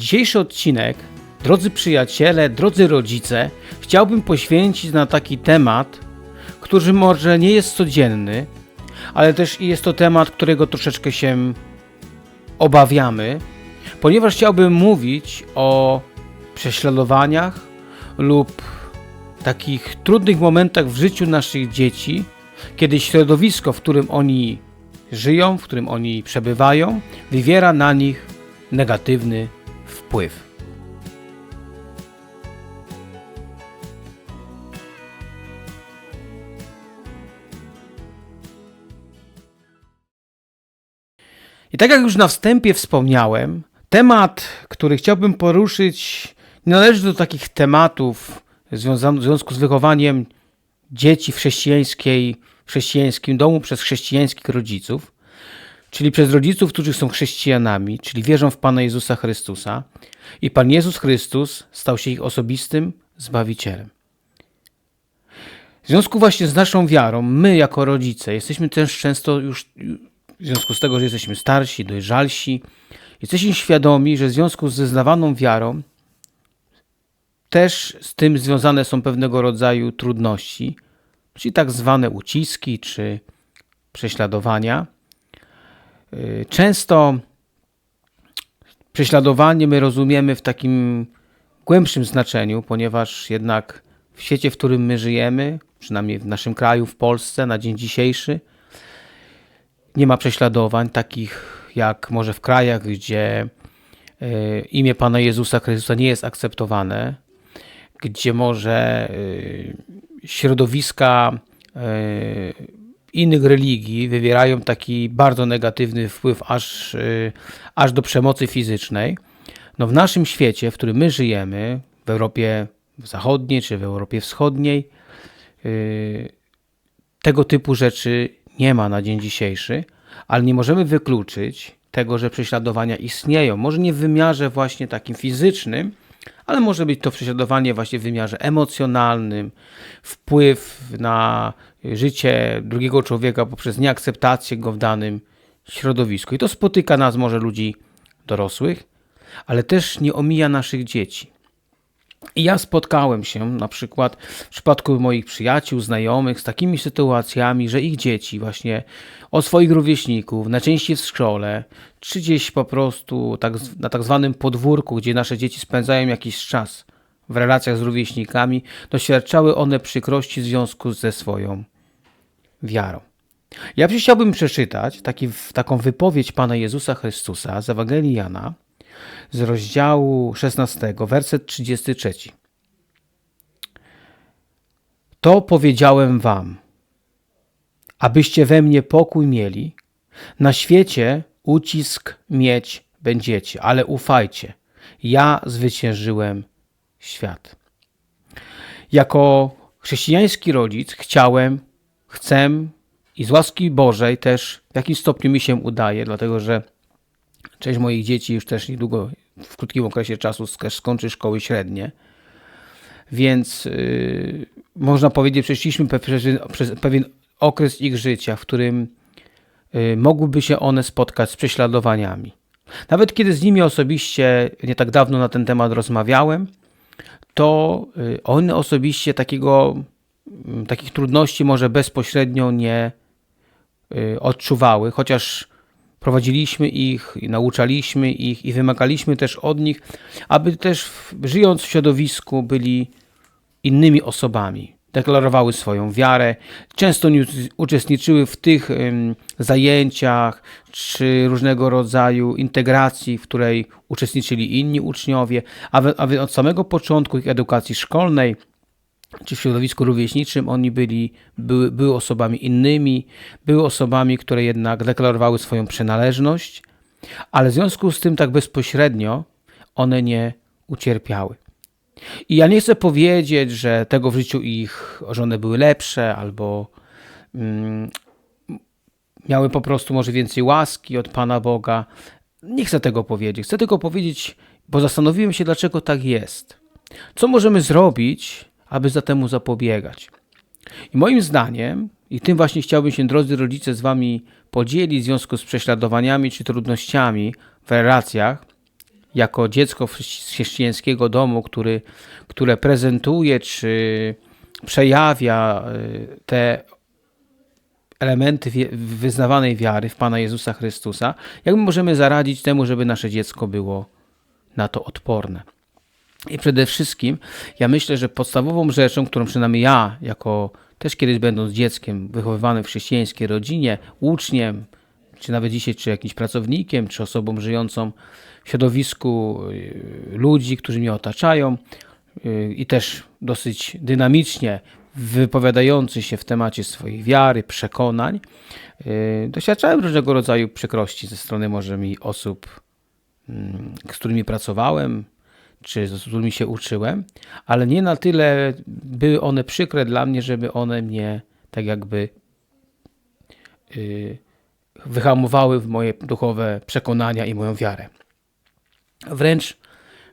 Dzisiejszy odcinek, drodzy przyjaciele, drodzy rodzice, chciałbym poświęcić na taki temat, który może nie jest codzienny, ale też jest to temat, którego troszeczkę się obawiamy, ponieważ chciałbym mówić o prześladowaniach lub takich trudnych momentach w życiu naszych dzieci, kiedy środowisko, w którym oni żyją, w którym oni przebywają, wywiera na nich negatywny wpływ. I tak jak już na wstępie wspomniałem, temat, który chciałbym poruszyć, nie należy do takich tematów w związku z wychowaniem dzieci w chrześcijańskiej, w chrześcijańskim domu przez chrześcijańskich rodziców, czyli przez rodziców, którzy są chrześcijanami, czyli wierzą w Pana Jezusa Chrystusa i Pan Jezus Chrystus stał się ich osobistym Zbawicielem. W związku właśnie z naszą wiarą, my jako rodzice jesteśmy też często już, w związku z tego, że jesteśmy starsi, dojrzalsi, jesteśmy świadomi, że w związku z zeznawaną wiarą też z tym związane są pewnego rodzaju trudności, czyli tak zwane uciski czy prześladowania. Y, Często prześladowanie my rozumiemy w takim głębszym znaczeniu, ponieważ jednak w świecie, w którym my żyjemy, przynajmniej w naszym kraju, w Polsce na dzień dzisiejszy, nie ma prześladowań takich jak może w krajach, gdzie y, imię Pana Jezusa Chrystusa nie jest akceptowane, gdzie może y, środowiska innych religii wywierają taki bardzo negatywny wpływ aż, y, aż do przemocy fizycznej. No w naszym świecie, w którym my żyjemy, w Europie Zachodniej czy w Europie Wschodniej, tego typu rzeczy nie ma na dzień dzisiejszy, ale nie możemy wykluczyć tego, że prześladowania istnieją. Może nie w wymiarze właśnie takim fizycznym, ale może być to prześladowanie właśnie w wymiarze emocjonalnym, wpływ na życie drugiego człowieka poprzez nieakceptację go w danym środowisku. I to spotyka nas może ludzi dorosłych, ale też nie omija naszych dzieci. I ja spotkałem się na przykład w przypadku moich przyjaciół, znajomych z takimi sytuacjami, że ich dzieci właśnie od swoich rówieśników, najczęściej w szkole, czy gdzieś po prostu tak, na tak zwanym podwórku, gdzie nasze dzieci spędzają jakiś czas w relacjach z rówieśnikami, doświadczały one przykrości w związku ze swoją wiarą. Ja chciałbym przeczytać taki, taką wypowiedź Pana Jezusa Chrystusa z Ewangelii Jana, z rozdziału 16, werset 33. To powiedziałem wam, abyście we mnie pokój mieli. Na świecie ucisk mieć będziecie, ale ufajcie, ja zwyciężyłem świat. Jako chrześcijański rodzic chciałem, chcę i z łaski Bożej też w jakimś stopniu mi się udaje, dlatego że część moich dzieci już też niedługo, w krótkim okresie czasu skończy szkoły średnie. Więc yy, można powiedzieć, przeszliśmy przez, przez pewien okres ich życia, w którym yy, mogłyby się one spotkać z prześladowaniami. Nawet kiedy z nimi osobiście nie tak dawno na ten temat rozmawiałem, to yy, one osobiście takiego, mm, takich trudności może bezpośrednio nie y, odczuwały, chociaż prowadziliśmy ich, nauczaliśmy ich i wymagaliśmy też od nich, aby też żyjąc w środowisku byli innymi osobami. Deklarowały swoją wiarę, często uczestniczyły w tych zajęciach czy różnego rodzaju integracji, w której uczestniczyli inni uczniowie, a, a od samego początku ich edukacji szkolnej czy w środowisku rówieśniczym oni byli, były, były osobami innymi, były osobami, które jednak deklarowały swoją przynależność, ale w związku z tym tak bezpośrednio one nie ucierpiały. I ja nie chcę powiedzieć, że tego w życiu ich, że one były lepsze albo mm, miały po prostu może więcej łaski od Pana Boga. Nie chcę tego powiedzieć. Chcę tylko powiedzieć, bo zastanowiłem się, dlaczego tak jest. Co możemy zrobić, aby za temu zapobiegać. I moim zdaniem, i tym właśnie chciałbym się, drodzy rodzice, z Wami podzielić w związku z prześladowaniami czy trudnościami w relacjach, jako dziecko chrześcijańskiego domu, który, które prezentuje czy przejawia y, te elementy wyznawanej wiary w Pana Jezusa Chrystusa, jak my możemy zaradzić temu, żeby nasze dziecko było na to odporne. I przede wszystkim ja myślę, że podstawową rzeczą, którą przynajmniej ja, jako też kiedyś będąc dzieckiem wychowywany w chrześcijańskiej rodzinie, uczniem, czy nawet dzisiaj, czy jakimś pracownikiem, czy osobą żyjącą środowisku y, ludzi, którzy mnie otaczają y, i też dosyć dynamicznie wypowiadający się w temacie swojej wiary, przekonań, y, doświadczałem różnego rodzaju przykrości ze strony może mi osób, mm, z którymi pracowałem, czy z którymi się uczyłem, ale nie na tyle były one przykre dla mnie, żeby one mnie tak jakby wyhamowały w moje duchowe przekonania i moją wiarę. Wręcz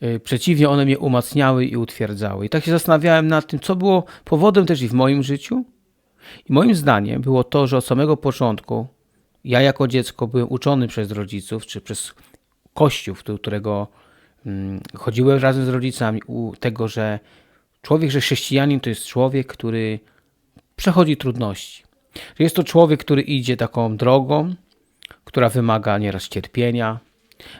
yy, przeciwnie, one mnie umacniały i utwierdzały. I tak się zastanawiałem nad tym, co było powodem też i w moim życiu. I moim zdaniem było to, że od samego początku ja jako dziecko byłem uczony przez rodziców, czy przez kościół, do którego Mm, chodziłem razem z rodzicami tego, że człowiek, że chrześcijanin to jest człowiek, który przechodzi trudności. Że jest to człowiek, który idzie taką drogą, która wymaga nieraz cierpienia,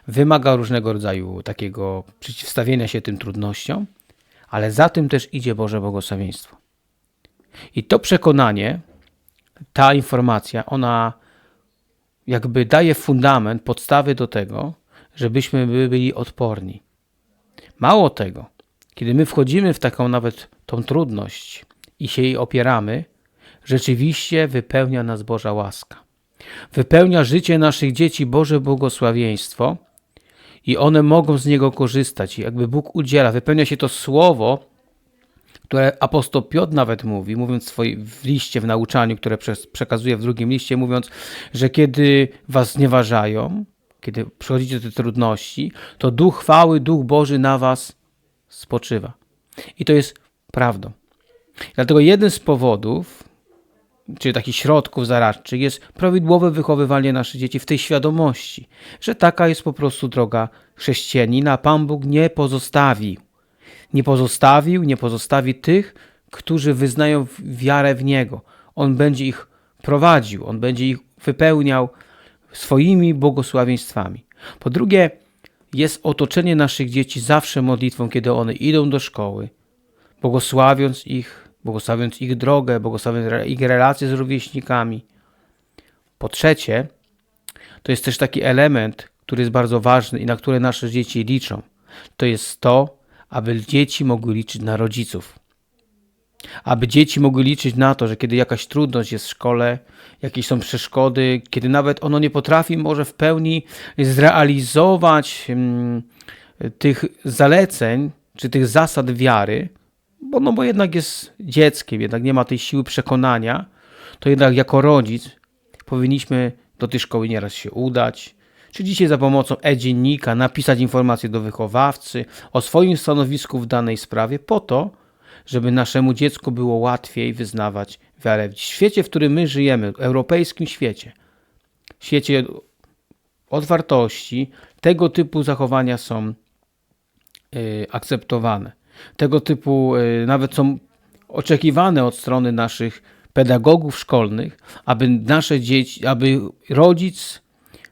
wymaga różnego rodzaju takiego przeciwstawienia się tym trudnościom, ale za tym też idzie Boże błogosławieństwo. I to przekonanie, ta informacja, ona jakby daje fundament, podstawy do tego, żebyśmy byli odporni. Mało tego, kiedy my wchodzimy w taką nawet tą trudność i się jej opieramy, rzeczywiście wypełnia nas Boża łaska. Wypełnia życie naszych dzieci Boże błogosławieństwo i one mogą z niego korzystać. I jakby Bóg udziela, wypełnia się to słowo, które apostoł Piotr nawet mówi, mówiąc w liście, w nauczaniu, które przekazuje w drugim liście, mówiąc, że kiedy was znieważają, kiedy przychodzicie do trudności, to Duch chwały, Duch Boży na was spoczywa. I to jest prawdą. Dlatego jeden z powodów, czy takich środków zaradczych jest prawidłowe wychowywanie naszych dzieci w tej świadomości, że taka jest po prostu droga chrześcijanina. Pan Bóg nie pozostawił. Nie pozostawił, nie pozostawi tych, którzy wyznają wiarę w Niego. On będzie ich prowadził, On będzie ich wypełniał swoimi błogosławieństwami. Po drugie, jest otoczenie naszych dzieci zawsze modlitwą, kiedy one idą do szkoły, błogosławiąc ich, błogosławiąc ich drogę, błogosławiąc ich relacje z rówieśnikami. Po trzecie, to jest też taki element, który jest bardzo ważny i na który nasze dzieci liczą. To jest to, aby dzieci mogły liczyć na rodziców aby dzieci mogły liczyć na to, że kiedy jakaś trudność jest w szkole, jakieś są przeszkody, kiedy nawet ono nie potrafi może w pełni zrealizować hmm, tych zaleceń czy tych zasad wiary, bo, no bo jednak jest dzieckiem, jednak nie ma tej siły przekonania, to jednak jako rodzic powinniśmy do tej szkoły nieraz się udać, czy dzisiaj za pomocą e-dziennika napisać informację do wychowawcy o swoim stanowisku w danej sprawie, po to, żeby naszemu dziecku było łatwiej wyznawać wiarę. W świecie, w którym my żyjemy, europejskim świecie, świecie otwartości, tego typu zachowania są y, akceptowane. Tego typu y, nawet są oczekiwane od strony naszych pedagogów szkolnych, aby nasze dzieci, aby rodzic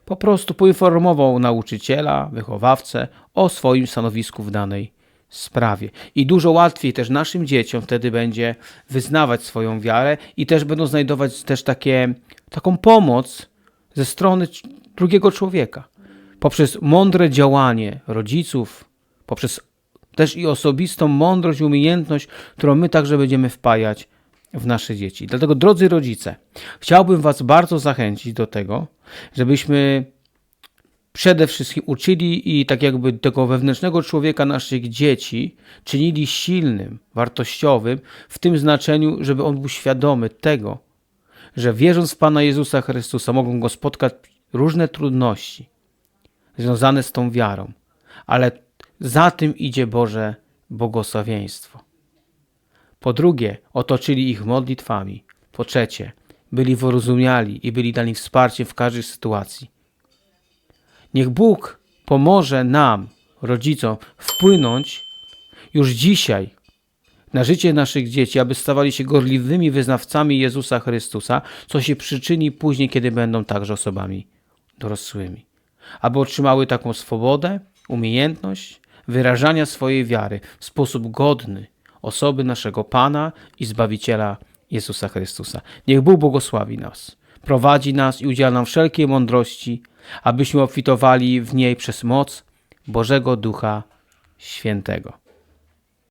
po prostu poinformował nauczyciela, wychowawcę o swoim stanowisku w danej sprawie. I dużo łatwiej też naszym dzieciom wtedy będzie wyznawać swoją wiarę i też będą znajdować też takie, taką pomoc ze strony drugiego człowieka. Poprzez mądre działanie rodziców, poprzez też i osobistą mądrość, umiejętność, którą my także będziemy wpajać w nasze dzieci. Dlatego, drodzy rodzice, chciałbym Was bardzo zachęcić do tego, żebyśmy przede wszystkim uczyli i tak jakby tego wewnętrznego człowieka naszych dzieci czynili silnym, wartościowym, w tym znaczeniu, żeby on był świadomy tego, że wierząc w Pana Jezusa Chrystusa mogą go spotkać różne trudności związane z tą wiarą, ale za tym idzie Boże błogosławieństwo. Po drugie, otoczyli ich modlitwami. Po trzecie, byli wyrozumiali i byli dani wsparciem w każdej sytuacji. Niech Bóg pomoże nam rodzicom wpłynąć już dzisiaj na życie naszych dzieci, aby stawali się gorliwymi wyznawcami Jezusa Chrystusa, co się przyczyni później, kiedy będą także osobami dorosłymi. Aby otrzymały taką swobodę, umiejętność wyrażania swojej wiary w sposób godny osoby naszego Pana i Zbawiciela Jezusa Chrystusa. Niech Bóg błogosławi nas, prowadzi nas i udziela nam wszelkiej mądrości, abyśmy obfitowali w niej przez moc Bożego Ducha Świętego.